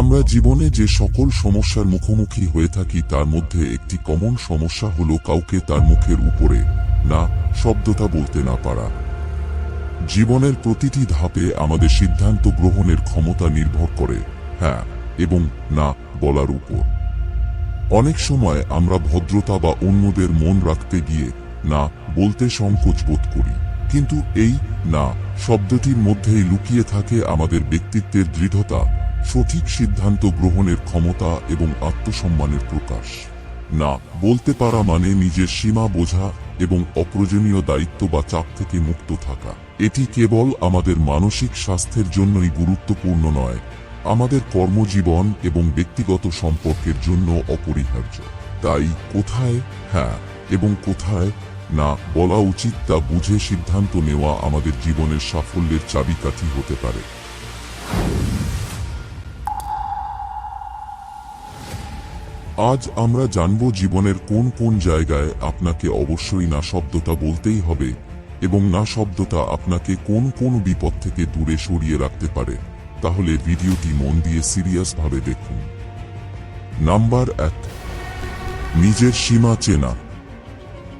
আমরা জীবনে যে সকল সমস্যার মুখোমুখি হয়ে থাকি তার মধ্যে একটি কমন সমস্যা হলো কাউকে তার মুখের উপরে, না, শব্দটা বলতে না পারা। জীবনের প্রতিটি ধাপে আমাদের সিদ্ধান্ত গ্রহণের ক্ষমতা নির্ভর করে হ্যাঁ এবং না, বলার উপর। অনেক সময় আমরা ভদ্রতা বা অন্যদের মন রাখতে গিয়ে, না, বলতে সংকোচ বোধ করি, কিন্তু এই, না, শব্দটির মধ্যেই লুকিয়ে থাকে আমাদের ব্যক্তিত্বের দৃঢ়তা সঠিক সিদ্ধান্ত গ্রহণের ক্ষমতা এবং আত্মসম্মানের প্রকাশ। না, বলতে পারা মানে নিজের সীমা বোঝা এবং অপ্রয়োজনীয় দায়িত্ব বা চাপ থেকে মুক্ত থাকা। এটি কেবল আমাদের মানসিক স্বাস্থ্যের জন্যই গুরুত্বপূর্ণ নয়, আমাদের কর্মজীবন এবং ব্যক্তিগত সম্পর্কের জন্য অপরিহার্য। তাই কোথায় হ্যাঁ এবং কোথায় না বলা উচিত তা বুঝে সিদ্ধান্ত নেওয়া আমাদের জীবনের সাফল্যের চাবিকাঠি হতে পারে। আজ আমরা জানব জীবনের কোন কোন জায়গায় আপনাকে অবশ্যই না শব্দটা বলতেই হবে এবং না শব্দটা আপনাকে কোন কোন বিপদ থেকে দূরে সরিয়ে রাখতে পারে। তাহলে ভিডিওটি মন দিয়ে সিরিয়াসভাবে দেখুন। নাম্বার এক, নিজের সীমা চেনা।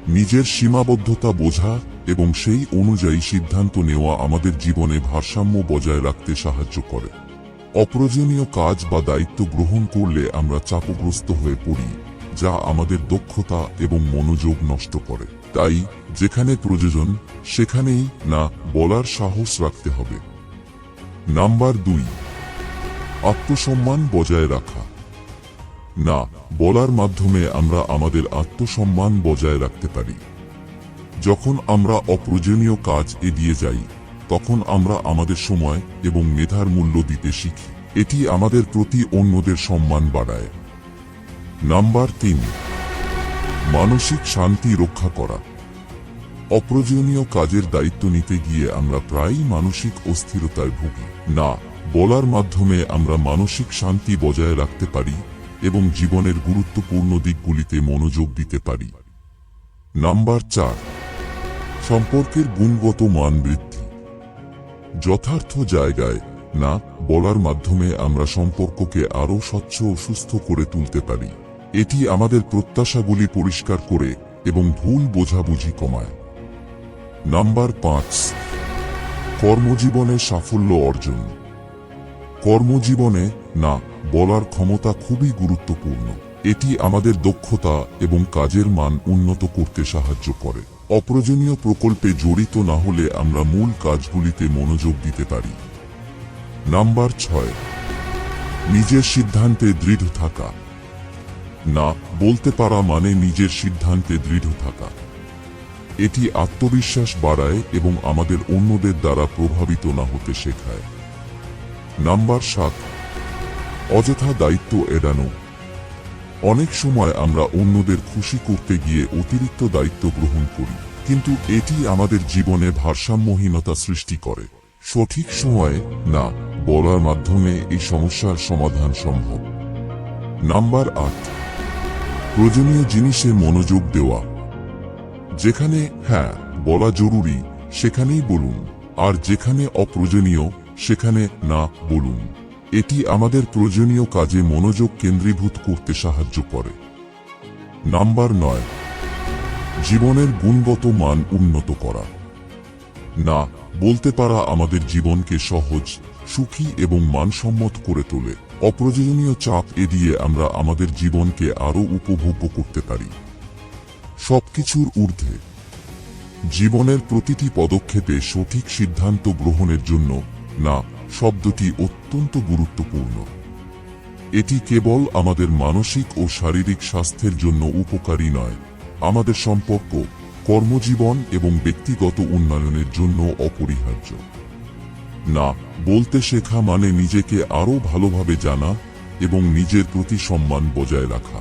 নিজের সীমাবদ্ধতা বোঝা এবং সেই অনুযায়ী সিদ্ধান্ত নেওয়া আমাদের জীবনে ভারসাম্য বজায় রাখতে সাহায্য করে। অপ্রয়োজনীয় কাজ বা দায়িত্ব গ্রহণ করলে আমরা চাপগ্রস্ত হয়ে পড়ি, যা আমাদের দক্ষতা এবং মনোযোগ নষ্ট করে। তাই, যেখানে প্রয়োজন, সেখানেই না বলার সাহস রাখতে হবে। নাম্বার দুই, আত্মসম্মান বজায় রাখা। না, বলার মাধ্যমে আমরা আমাদের আত্মসম্মান বজায় রাখতে পারি। যখন আমরা অপ্রয়োজনীয় কাজ এড়িয়ে যাই তখন আমরা আমাদের সময় এবং মেধার মূল্য দিতে শিখি। এটি আমাদের প্রতি অন্যদের সম্মান বাড়ায়। নাম্বার তিন, মানসিক শান্তি রক্ষা করা। অপ্রয়োজনীয় কাজের দায়িত্ব নিতে গিয়ে আমরা প্রায়ই মানসিক অস্থিরতায় ভুগি। না, বলার মাধ্যমে আমরা মানসিক শান্তি বজায় রাখতে পারি এবং জীবনের গুরুত্বপূর্ণ দিকগুলিতে মনোযোগ দিতে পারি। নাম্বার চার, সম্পর্কের গুণগত মান বৃদ্ধি যথার্থ জায়গায়, না, বলার মাধ্যমে আমরা সম্পর্ককে আরও স্বচ্ছ ও সুস্থ করে তুলতে পারি। এটি আমাদের প্রত্যাশাগুলি পরিষ্কার করে এবং ভুল বোঝাবুঝি কমায়। নাম্বার পাঁচ, কর্মজীবনে সাফল্য অর্জন। কর্মজীবনে, না, বলার ক্ষমতা খুবই গুরুত্বপূর্ণ। এটি আমাদের দক্ষতা এবং কাজের মান উন্নত করতে সাহায্য করে। অপ্রয়োজনীয় প্রকল্পে জড়িত না হলে আমরা মূল কাজগুলিতে মনোযোগ দিতে পারি। নাম্বার ছয়। নিজের সিদ্ধান্তে দৃঢ় থাকা। না, বলতে পারা মানে নিজের সিদ্ধান্তে দৃঢ় থাকা। এটি আত্মবিশ্বাস বাড়ায় এবং আমাদের অন্যদের দ্বারা প্রভাবিত না হতে শেখায়। নাম্বার সাত। অযথা দায়িত্ব এড়ানো। অনেক সময় আমরা অন্যদের খুশি করতে গিয়ে অতিরিক্ত দায়িত্ব গ্রহণ করি, কিন্তু এটি আমাদের জীবনে ভারসাম্যহীনতা সৃষ্টি করে। সঠিক সময়ে না, বলার মাধ্যমে এই সমস্যার সমাধান সম্ভব। নাম্বার আট, প্রয়োজনীয় জিনিসে মনোযোগ দেওয়া। যেখানে হ্যাঁ বলা জরুরি, সেখানেই বলুন, আর যেখানে অপ্রয়োজনীয়, সেখানে না বলুন। এটি আমাদের প্রয়োজনীয় কাজে মনোযোগ কেন্দ্রীভূত করতে সাহায্য করে। নাম্বার নয়, জীবনের গুণগত মান উন্নত করা। না, বলতে পারা আমাদের জীবনকে সহজ, সুখী এবং মানসম্মত করে তোলে। অপ্রয়োজনীয় চাপ এড়িয়ে আমরা আমাদের জীবনকে আরও উপভোগ্য করতে পারি। সবকিছুর ঊর্ধ্বে, জীবনের প্রতিটি পদক্ষেপে সঠিক সিদ্ধান্ত গ্রহণের জন্য না, শব্দটি অত্যন্ত গুরুত্বপূর্ণ। এটি কেবল আমাদের মানসিক ও শারীরিক স্বাস্থ্যের জন্য উপকারী নয়, আমাদের সম্পর্ক, কর্মজীবন এবং ব্যক্তিগত উন্নয়নের জন্য অপরিহার্য। না, বলতে শেখা মানে নিজেকে আরও ভালোভাবে জানা এবং নিজের প্রতি সম্মান বজায় রাখা।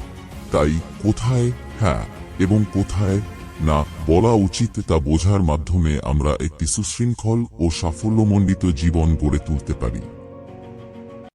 তাই কোথায় হ্যাঁ এবং কোথায় না, বলা উচিত তা বোঝার মাধ্যমে আমরা একটি সুশৃঙ্খল ও সাফল্যমণ্ডিত জীবন গড়ে তুলতে পারি।